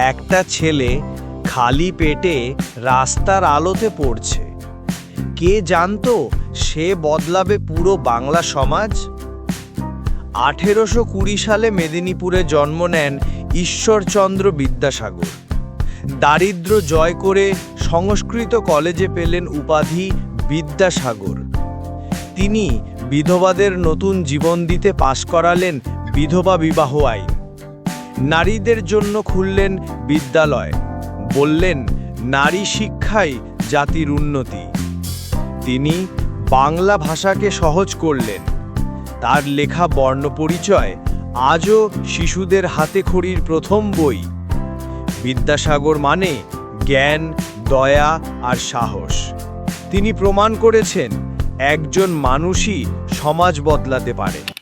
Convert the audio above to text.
একটা ছেলে খালি পেটে রাস্তার আলোতে পড়ছে। কে জানতো সে বদলাবে পুরো বাংলা সমাজ? আঠেরোশো কুড়ি সালে মেদিনীপুরে জন্ম নেন ঈশ্বরচন্দ্র বিদ্যাসাগর। দারিদ্র জয় করে সংস্কৃত কলেজে পেলেন উপাধি বিদ্যাসাগর। তিনি বিধবাদের নতুন জীবন দিতে পাশ করালেন বিধবা বিবাহ আইন। নারীদের জন্য খুললেন বিদ্যালয়। বললেন, নারী শিক্ষাই জাতির উন্নতি। তিনি বাংলা ভাষাকে সহজ করলেন। তার লেখা বর্ণপরিচয় আজও শিশুদের হাতে খড়ির প্রথম বই। বিদ্যাসাগর মানে জ্ঞান, দয়া আর সাহস। তিনি প্রমাণ করেছেন, একজন মানুষই সমাজ বদলাতে পারে।